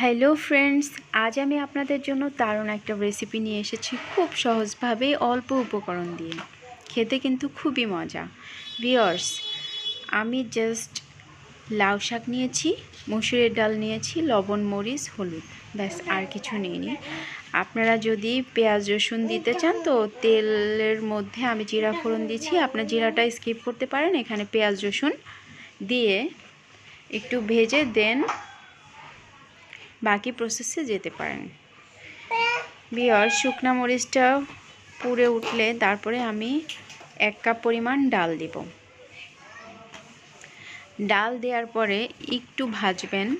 Hello friends আজ আমি আপনাদের জন্য দারুণ একটা রেসিপি নিয়ে এসেছি খুব সহজভাবে অল্প উপকরণ দিয়ে। খেতে কিন্তু খুবই মজা। ভিওর্স আমি জাস্ট লাউ শাক নিয়েছি, মুসুরের ডাল নিয়েছি, লবণ, মরিচ, হলুদ। ব্যাস, আর কিছু নিইনি। আপনারা যদি পেঁয়াজ, রসুন দিতে চান, তো তেলের মধ্যে আমি জিরা ফোড়ন দিচ্ছি আপনার জিরাটা স্কিপ করতে পারেন। এখানে পেঁয়াজ, রসুন দিয়ে একটু ভেজে দেন বাকি প্রসেসে যেতে পারেন। বিয়র শুকনা মরিচটা পুড়ে উঠলে তারপরে আমি এক কাপ পরিমাণ ডাল দিব। ডাল দেওয়ার পরে একটু ভাজবেন।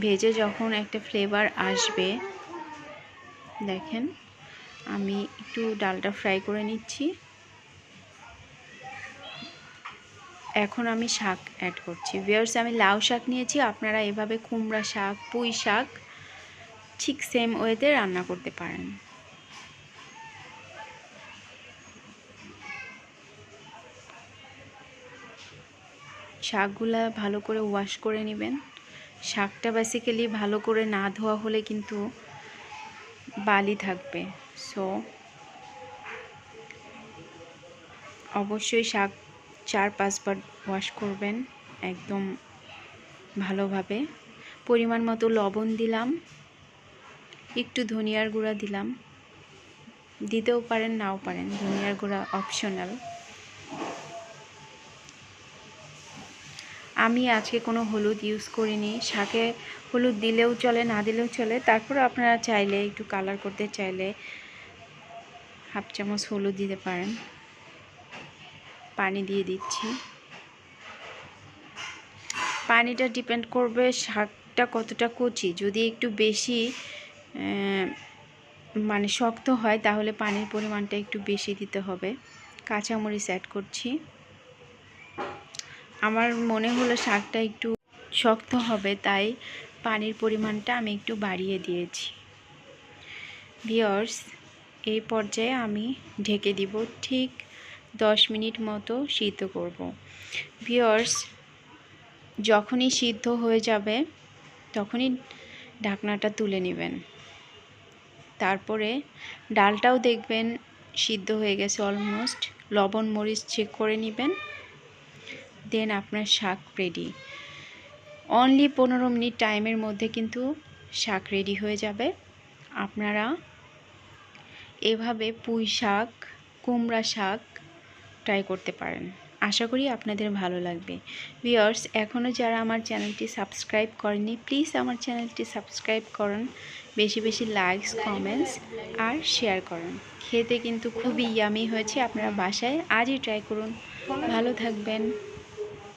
ভেজে যখন একটা ফ্লেভার আসবে, দেখেন আমি একটু ডালটা ফ্রাই করে নিচ্ছি। এখন আমি শাক অ্যাড করছি। ভিয়ার্স আমি লাউ শাক নিয়েছি, আপনারা এভাবে কুমড়া শাক, পুঁই শাক, ঠিক সেম ওয়েতে রান্না করতে পারেন। শাকগুলা ভালো করে ওয়াশ করে নেবেন। শাকটা বেসিক্যালি ভালো করে না ধোয়া হলে কিন্তু বালি থাকবে। সো অবশ্যই শাক চার পাঁচবার ওয়াশ করবেন একদম ভালোভাবে। পরিমাণ মতো লবণ দিলাম, একটু ধনিয়ার গুঁড়া দিলাম। দিতেও পারেন, নাও পারেন, ধনিয়ার গুঁড়া অপশনাল আমি আজকে কোনো হলুদ ইউজ করিনি, শাকে হলুদ দিলেও চলে, না দিলেও চলে। তারপর আপনারা চাইলে, একটু কালার করতে চাইলে, হাফ চামচ হলুদ দিতে পারেন। পানি দিয়ে দিচ্ছি। পানিটা ডিপেন্ড করবে শাকটা কতটা কচি। যদি একটু বেশি মানে শক্ত হয়, তাহলে পানির পরিমাণটা একটু বেশি দিতে হবে। কাঁচামরিচ অ্যাড করছি। আমার মনে হলো শাকটা একটু শক্ত হবে, তাই পানির পরিমাণটা আমি একটু বাড়িয়ে দিয়েছি। বিয়র্স এই পর্যায়ে আমি ঢেকে দিব। ঠিক দশ মিনিট মতো সিদ্ধ করব। ভিওর্স যখনই সিদ্ধ হয়ে যাবে, তখনই ঢাকনাটা তুলে নেবেন। তারপরে ডালটাও দেখবেন সিদ্ধ হয়ে গেছে অলমোস্ট লবণ, মরিচ চেক করে নেবেন। দেন আপনার শাক রেডি অনলি পনেরো মিনিট টাইমের মধ্যে কিন্তু শাক রেডি হয়ে যাবে। আপনারা এভাবে পুঁই শাক, কুমড়া শাক ট্রাই করতে পারেন। আশা করি আপনাদের ভালো লাগবে। ভিওর্স এখনও যারা আমার চ্যানেলটি সাবস্ক্রাইব করেনি প্লিজ আমার চ্যানেলটি সাবস্ক্রাইব করুন। বেশি বেশি লাইকস কমেন্টস আর শেয়ার করুন। খেতে কিন্তু খুবই ইয়ামি হয়েছে, আপনারা বাসায় আজই ট্রাই করুন। ভালো থাকবেন।